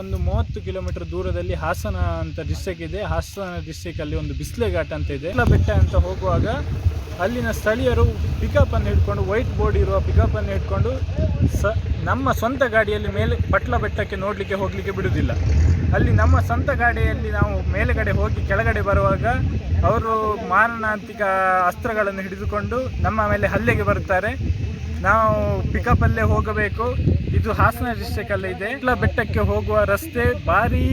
ಒಂದು ಮೂವತ್ತು ಕಿಲೋಮೀಟರ್ ದೂರದಲ್ಲಿ ಹಾಸನ ಅಂತ ಡಿಸ್ಟ್ರಿಕ್ ಇದೆ. ಹಾಸನ ಡಿಸ್ಟ್ರಿಕ್ ಅಲ್ಲಿ ಒಂದು ಬಿಸಿಲೆ ಘಾಟ್ ಅಂತ ಇದೆ. ಬೆಟ್ಟ ಅಂತ ಹೋಗುವಾಗ ಅಲ್ಲಿನ ಸ್ಥಳೀಯರು ಪಿಕಪ್ ಅನ್ನು ಹಿಡ್ಕೊಂಡು ವೈಟ್ ಬೋರ್ಡ್ ಇರುವ ಪಿಕಪ್ ಅನ್ನು ಹಿಡ್ಕೊಂಡು ಸ, ನಮ್ಮ ಸ್ವಂತ ಗಾಡಿಯಲ್ಲಿ ಮೇಲೆ ಪಟ್ಲ ಬೆಟ್ಟಕ್ಕೆ ನೋಡಲಿಕ್ಕೆ ಹೋಗಲಿಕ್ಕೆ ಬಿಡುವುದಿಲ್ಲ. ಅಲ್ಲಿ ನಮ್ಮ ಸ್ವಂತ ಗಾಡಿಯಲ್ಲಿ ನಾವು ಮೇಲುಗಡೆ ಹೋಗಿ ಕೆಳಗಡೆ ಬರುವಾಗ ಅವರು ಮಾರಣಾಂತಿಕ ಅಸ್ತ್ರಗಳನ್ನು ಹಿಡಿದುಕೊಂಡು ನಮ್ಮ ಮೇಲೆ ಹಲ್ಲೆಗೆ ಬರುತ್ತಾರೆ. ನಾವು ಪಿಕಪ್ಪಲ್ಲೇ ಹೋಗಬೇಕು. ಇದು ಹಾಸನ ಡಿಸ್ಟ್ರಿಕ್ಟಲ್ಲೇ ಇದೆ. ಪಟ್ಲ ಬೆಟ್ಟಕ್ಕೆ ಹೋಗುವ ರಸ್ತೆ ಭಾರೀ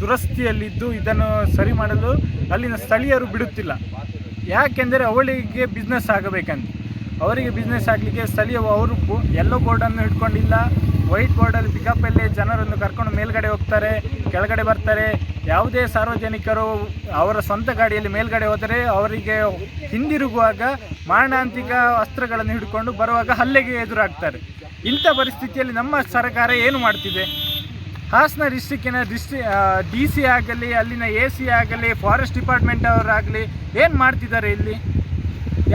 ದುರಸ್ತಿಯಲ್ಲಿದ್ದು ಇದನ್ನು ಸರಿ ಮಾಡಲು ಅಲ್ಲಿನ ಸ್ಥಳೀಯರು ಬಿಡುತ್ತಿಲ್ಲ. ಯಾಕೆಂದರೆ ಅವಳಿಗೆ ಬಿಸ್ನೆಸ್ ಆಗಬೇಕಂತ. ಅವರಿಗೆ ಬಿಸ್ನೆಸ್ ಆಗಲಿಕ್ಕೆ ಸ್ಥಳೀಯ ಅವರು ಎಲ್ಲೋ ಬೋರ್ಡನ್ನು ಹಿಡ್ಕೊಂಡಿಲ್ಲ. ವೈಟ್ ಬೋರ್ಡಲ್ಲಿ ಪಿಕಪ್ಪಲ್ಲಿ ಜನರನ್ನು ಕರ್ಕೊಂಡು ಮೇಲ್ಗಡೆ ಹೋಗ್ತಾರೆ, ಕೆಳಗಡೆ ಬರ್ತಾರೆ. ಯಾವುದೇ ಸಾರ್ವಜನಿಕರು ಅವರ ಸ್ವಂತ ಗಾಡಿಯಲ್ಲಿ ಮೇಲ್ಗಡೆ ಹೋದರೆ ಅವರಿಗೆ ಹಿಂದಿರುಗುವಾಗ ಮಾರಣಾಂತಿಕ ಅಸ್ತ್ರಗಳನ್ನು ಹಿಡ್ಕೊಂಡು ಬರುವಾಗ ಹಲ್ಲೆಗೆ ಎದುರಾಗ್ತಾರೆ. ಇಂಥ ಪರಿಸ್ಥಿತಿಯಲ್ಲಿ ನಮ್ಮ ಸರ್ಕಾರ ಏನು ಮಾಡ್ತಿದೆ? ಹಾಸನ ಡಿಸ್ಟಿಕ್ಕಿನ ಡಿಸ್ಟಿ ಡಿ ಸಿ ಆಗಲಿ, ಅಲ್ಲಿನ ಎ ಸಿ ಆಗಲಿ, ಫಾರೆಸ್ಟ್ ಡಿಪಾರ್ಟ್ಮೆಂಟ್ ಅವರಾಗಲಿ ಏನು ಮಾಡ್ತಿದ್ದಾರೆ ಇಲ್ಲಿ?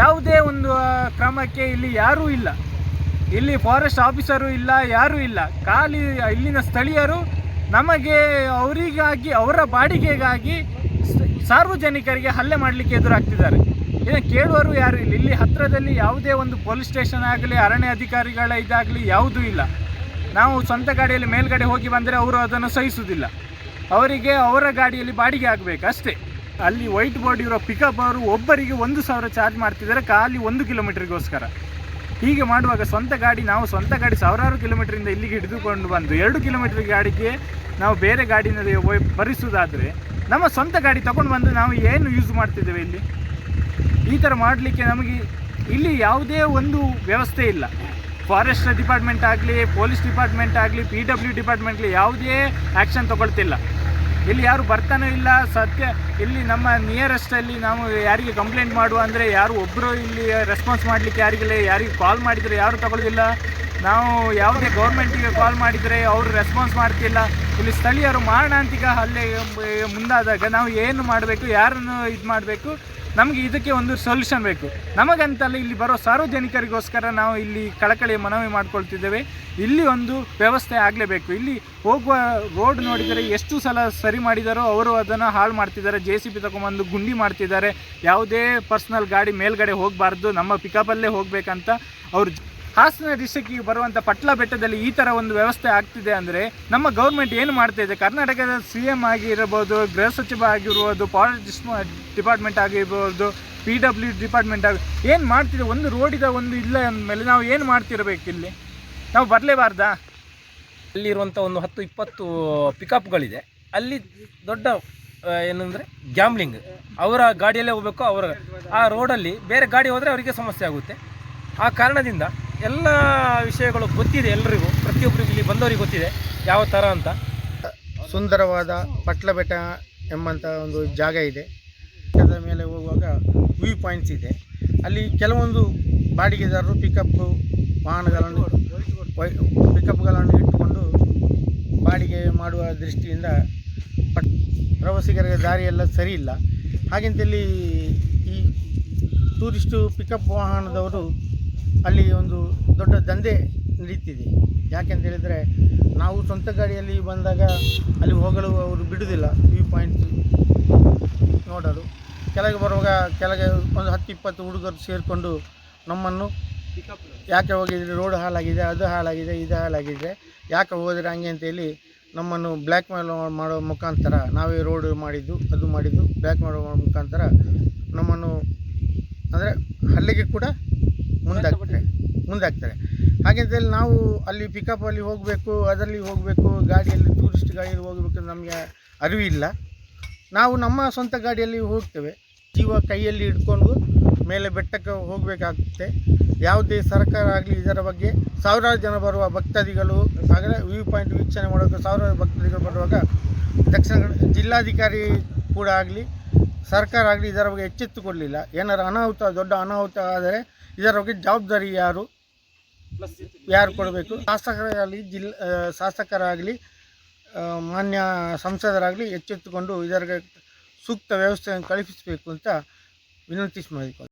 ಯಾವುದೇ ಒಂದು ಕ್ರಮಕ್ಕೆ ಇಲ್ಲಿ ಯಾರೂ ಇಲ್ಲ. ಇಲ್ಲಿ ಫಾರೆಸ್ಟ್ ಆಫೀಸರು ಇಲ್ಲ, ಯಾರೂ ಇಲ್ಲ. ಖಾಲಿ ಇಲ್ಲಿನ ಸ್ಥಳೀಯರು ನಮಗೆ ಅವರಿಗಾಗಿ, ಅವರ ಬಾಡಿಗೆಗಾಗಿ ಸಾರ್ವಜನಿಕರಿಗೆ ಹಲ್ಲೆ ಮಾಡಲಿಕ್ಕೆ ಎದುರಾಗ್ತಿದ್ದಾರೆ. ಇದನ್ನು ಕೇಳುವರು ಯಾರು ಇಲ್ಲ. ಇಲ್ಲಿ ಹತ್ತಿರದಲ್ಲಿ ಯಾವುದೇ ಒಂದು ಪೊಲೀಸ್ ಸ್ಟೇಷನ್ ಆಗಲಿ, ಅರಣ್ಯ ಅಧಿಕಾರಿಗಳ ಇದಾಗಲಿ ಯಾವುದೂ ಇಲ್ಲ. ನಾವು ಸ್ವಂತ ಗಾಡಿಯಲ್ಲಿ ಮೇಲ್ಗಡೆ ಹೋಗಿ ಬಂದರೆ ಅವರು ಅದನ್ನು ಸಹಿಸುವುದಿಲ್ಲ. ಅವರಿಗೆ ಅವರ ಗಾಡಿಯಲ್ಲಿ ಬಾಡಿಗೆ ಆಗಬೇಕು ಅಷ್ಟೇ. ಅಲ್ಲಿ ವೈಟ್ ಬೋರ್ಡ್ ಇರೋ ಪಿಕಪ್ ಅವರು ಒಬ್ಬರಿಗೆ ಒಂದು ಸಾವಿರ ಚಾರ್ಜ್ ಮಾಡ್ತಿದ್ದಾರೆ. ಖಾಲಿ ಒಂದು ಕಿಲೋಮೀಟರ್ಗೋಸ್ಕರ ಹೀಗೆ ಮಾಡುವಾಗ ಸ್ವಂತ ಗಾಡಿ, ನಾವು ಸ್ವಂತ ಗಾಡಿ ಸಾವಿರಾರು ಕಿಲೋಮೀಟರಿಂದ ಇಲ್ಲಿಗೆ ಹಿಡಿದುಕೊಂಡು ಬಂದು ಎರಡು ಕಿಲೋಮೀಟರ್ ಗಾಡಿಗೆ ನಾವು ಬೇರೆ ಒಯ್- ಭರಿಸುವುದಾದರೆ ನಮ್ಮ ಸ್ವಂತ ಗಾಡಿ ತಗೊಂಡು ಬಂದು ನಾವು ಏನು ಯೂಸ್ ಮಾಡ್ತಿದ್ದೇವೆ ಇಲ್ಲಿ? ಈ ಥರ ಮಾಡಲಿಕ್ಕೆ ನಮಗೆ ಇಲ್ಲಿ ಯಾವುದೇ ಒಂದು ವ್ಯವಸ್ಥೆ ಇಲ್ಲ. ಫಾರೆಸ್ಟ್ ಡಿಪಾರ್ಟ್ಮೆಂಟ್ ಆಗಲಿ ಪೊಲೀಸ್ ಡಿಪಾರ್ಟ್ಮೆಂಟ್ ಆಗಲಿ ಪಿ ಡಬ್ಲ್ಯೂ ಡಿಪಾರ್ಟ್ಮೆಂಟ್ಲಿ ಯಾವುದೇ ಆ್ಯಕ್ಷನ್ ತಗೊಳ್ತಿಲ್ಲ. ಇಲ್ಲಿ ಯಾರು ಬರ್ತಾನೂ ಇಲ್ಲ. ಸತ್ಯ ಇಲ್ಲಿ ನಮ್ಮ ನಿಯರೆಸ್ಟಲ್ಲಿ ನಾವು ಯಾರಿಗೆ ಕಂಪ್ಲೇಂಟ್ ಮಾಡುವ ಅಂದರೆ ಯಾರು ಒಬ್ಬರು ಇಲ್ಲಿ ರೆಸ್ಪಾನ್ಸ್ ಮಾಡಲಿಕ್ಕೆ ಯಾರಿಗಿಲ್ಲ. ಯಾರಿಗೆ ಕಾಲ್ ಮಾಡಿದರೆ ಯಾರು ತಗೊಳ್ಳೋದಿಲ್ಲ ನಾವು ಯಾವುದೇ ಗೌರ್ಮೆಂಟಿಗೆ ಕಾಲ್ ಮಾಡಿದರೆ ಅವರು ರೆಸ್ಪಾನ್ಸ್ ಮಾಡ್ತಿಲ್ಲ. ಇಲ್ಲಿ ಸ್ಥಳೀಯರು ಮಾರಣಾಂತಿಕ ಹಲ್ಲೆ ಮುಂದಾದಾಗ ನಾವು ಏನು ಮಾಡಬೇಕು, ಯಾರನ್ನು ಇದು ಮಾಡಬೇಕು ನಮಗೆ ಇದಕ್ಕೆ ಒಂದು ಸೊಲ್ಯೂಷನ್ ಬೇಕು. ನಮಗಂತಲ್ಲ ಇಲ್ಲಿ ಬರೋ ಸಾರ್ವಜನಿಕರಿಗೋಸ್ಕರ ನಾವು ಇಲ್ಲಿ ಕಳಕಳಿ ಮನವಿ ಮಾಡ್ಕೊಳ್ತಿದ್ದೇವೆ. ಇಲ್ಲಿ ಒಂದು ವ್ಯವಸ್ಥೆ ಆಗಲೇಬೇಕು. ಇಲ್ಲಿ ಹೋಗುವ ರೋಡ್ ನೋಡಿದರೆ ಎಷ್ಟು ಸಲ ಸರಿ ಮಾಡಿದಾರೋ ಅವರು ಅದನ್ನು ಹಾಳು ಮಾಡ್ತಿದ್ದಾರೆ. ಜೆ ಸಿ ಬಿ ತಗೊಂಬಂದು ಗುಂಡಿ ಮಾಡ್ತಿದ್ದಾರೆ. ಯಾವುದೇ ಪರ್ಸ್ನಲ್ ಗಾಡಿ ಮೇಲ್ಗಡೆ ಹೋಗಬಾರ್ದು. ನಮ್ಮ ಪಿಕಪಲ್ಲೇ ಹೋಗಬೇಕಂತ ಅವರು ಹಾಸನ ಡಿಸ್ಟಿಕ್ಕಿಗೆ ಬರುವಂಥ ಪಟ್ಲ ಬೆಟ್ಟದಲ್ಲಿ ಈ ಥರ ಒಂದು ವ್ಯವಸ್ಥೆ ಆಗ್ತಿದೆ ಅಂದರೆ ನಮ್ಮ ಗೌರ್ಮೆಂಟ್ ಏನು ಮಾಡ್ತಾ ಇದೆ? ಕರ್ನಾಟಕದ ಸಿ ಎಂ ಆಗಿರ್ಬೋದು, ಗೃಹ ಸಚಿವ ಆಗಿರ್ಬೋದು ಫಾರೆಸ್ಟ್ ಡಿಪಾರ್ಟ್ಮೆಂಟ್ ಆಗಿರ್ಬೋದು ಪಿ ಡಬ್ಲ್ಯೂ ಡಿಪಾರ್ಟ್ಮೆಂಟ್ ಆಗಿ ಏನು ಮಾಡ್ತಿದೆ? ಒಂದು ರೋಡಿದ ಒಂದು ಇಲ್ಲ ಅಂದಮೇಲೆ ನಾವು ಏನು ಮಾಡ್ತಿರಬೇಕು ಇಲ್ಲಿ? ನಾವು ಬರಲೇಬಾರ್ದಾ? ಅಲ್ಲಿರುವಂಥ ಒಂದು ಹತ್ತು ಇಪ್ಪತ್ತು ಪಿಕಪ್ಗಳಿದೆ ಅಲ್ಲಿ ದೊಡ್ಡ ಏನಂದರೆ ಗ್ಯಾಮ್ಲಿಂಗ್ ಅವರ ಗಾಡಿಯಲ್ಲೇ ಹೋಗಬೇಕು ಅವರ ಆ ರೋಡಲ್ಲಿ ಬೇರೆ ಗಾಡಿ ಹೋದರೆ ಅವರಿಗೆ ಸಮಸ್ಯೆ ಆಗುತ್ತೆ. ಆ ಕಾರಣದಿಂದ ಎಲ್ಲ ವಿಷಯಗಳು ಗೊತ್ತಿದೆ ಎಲ್ಲರಿಗೂ ಪ್ರತಿಯೊಬ್ಬರಿಗೂ ಇಲ್ಲಿ ಬಂದವರಿಗೆ ಗೊತ್ತಿದೆ ಯಾವ ಥರ ಅಂತ. ಸುಂದರವಾದ ಪಟ್ಲ ಬೆಟ್ಟ ಎಂಬಂಥ ಒಂದು ಜಾಗ ಇದೆ. ಬೆಟ್ಟದ ಮೇಲೆ ಹೋಗುವಾಗ ವ್ಯೂ ಪಾಯಿಂಟ್ಸ್ ಇದೆ. ಅಲ್ಲಿ ಕೆಲವೊಂದು ಬಾಡಿಗೆದಾರರು ಪಿಕಪ್ ವಾಹನಗಳನ್ನು ಪಿಕಪ್ಗಳನ್ನು ಇಟ್ಟುಕೊಂಡು ಬಾಡಿಗೆ ಮಾಡುವ ದೃಷ್ಟಿಯಿಂದ ಪಟ್, ಪ್ರವಾಸಿಗರಿಗೆ ದಾರಿಯೆಲ್ಲ ಸರಿ ಇಲ್ಲ. ಹಾಗೆಂತಲ್ಲಿ ಈ ಟೂರಿಸ್ಟು ಪಿಕಪ್ ವಾಹನದವರು ಅಲ್ಲಿ ಒಂದು ದೊಡ್ಡ ದಂಧೆ ನಡೀತಿದೆ ಯಾಕೆಂತ ಹೇಳಿದರೆ, ನಾವು ಸ್ವಂತ ಗಾಡಿಯಲ್ಲಿ ಬಂದಾಗ ಅಲ್ಲಿ ಹೋಗಲು ಅವರು ಬಿಡುವುದಿಲ್ಲ ವ್ಯೂ ಪಾಯಿಂಟ್ ನೋಡಲು. ಕೆಳಗೆ ಬರುವಾಗ ಕೆಳಗೆ ಒಂದು ಹತ್ತು, ಇಪ್ಪತ್ತು ಹುಡುಗರು ಸೇರಿಕೊಂಡು ನಮ್ಮನ್ನು ಯಾಕೆ ಹೋಗಿದ್ರೆ ರೋಡ್ ಹಾಳಾಗಿದೆ, ಅದು ಹಾಳಾಗಿದೆ, ಇದು ಹಾಳಾಗಿದೆ, ಯಾಕೆ ಹೋದರೆ ಹಂಗೆ ಅಂತೇಳಿ ನಮ್ಮನ್ನು ಬ್ಲ್ಯಾಕ್ ಮೇಲ್ ಮಾಡೋ ಮುಖಾಂತರ ನಾವೇ ರೋಡ್ ಮಾಡಿದ್ದು, ಅದು ಮಾಡಿದ್ದು ಬ್ಲ್ಯಾಕ್ ಮಾಡೋ ಮುಖಾಂತರ ನಮ್ಮನ್ನು ಅಂದರೆ ಹಲ್ಲಿಗೆ ಕೂಡ ಮುಂದಾಗ್ತಾರೆ. ಮುಂದಾಗ್ತಾರೆ. ಹಾಗೆಂತೇಳಿ ನಾವು ಅಲ್ಲಿ ಪಿಕಪ್ಪಲ್ಲಿ ಹೋಗಬೇಕು, ಅದರಲ್ಲಿ ಹೋಗಬೇಕು, ಗಾಡಿಯಲ್ಲಿ ಟೂರಿಸ್ಟ್ ಗಾಡಿಯಲ್ಲಿ ಹೋಗಬೇಕು ನಮಗೆ ಅರಿವಿಲ್ಲ ನಾವು ನಮ್ಮ ಸ್ವಂತ ಗಾಡಿಯಲ್ಲಿ ಹೋಗ್ತೇವೆ. ಜೀವ ಕೈಯಲ್ಲಿ ಹಿಡ್ಕೊಂಡು ಮೇಲೆ ಬೆಟ್ಟಕ್ಕೆ ಹೋಗಬೇಕಾಗುತ್ತೆ. ಯಾವುದೇ ಸರ್ಕಾರ ಆಗಲಿ ಇದರ ಬಗ್ಗೆ ಸಾವಿರಾರು ಜನ ಬರುವ ಭಕ್ತಾದಿಗಳು ಆಗಲೇ ವ್ಯೂ ಪಾಯಿಂಟ್ ವೀಕ್ಷಣೆ ಮಾಡೋಕ್ಕೆ ಸಾವಿರಾರು ಭಕ್ತಾದಿಗಳು ಬರುವಾಗ ದಕ್ಷಿಣ ಜಿಲ್ಲಾಧಿಕಾರಿ ಕೂಡ ಆಗಲಿ, ಸರ್ಕಾರ ಆಗಲಿ ಇದರ ಬಗ್ಗೆ ಎಚ್ಚೆತ್ತುಕೊಳ್ಳಿಲ್ಲ. ಏನಾರು ಅನಾಹುತ, ದೊಡ್ಡ ಅನಾಹುತ ಆದರೆ ಇದರ ಬಗ್ಗೆ ಜವಾಬ್ದಾರಿ ಯಾರು? ಯಾರು ಕೊಡಬೇಕು? ಶಾಸಕರಾಗಲಿ, ಜಿಲ್ ಶಾಸಕರಾಗಲಿ ಮಾನ್ಯ ಸಂಸದರಾಗಲಿ ಎಚ್ಚೆತ್ತುಕೊಂಡು ಇದರ ಸೂಕ್ತ ವ್ಯವಸ್ಥೆಯನ್ನು ಕಲ್ಪಿಸಬೇಕು ಅಂತ ವಿನಂತಿಸಿ ಮಾಡಿಕೊಳ್ಳಿ.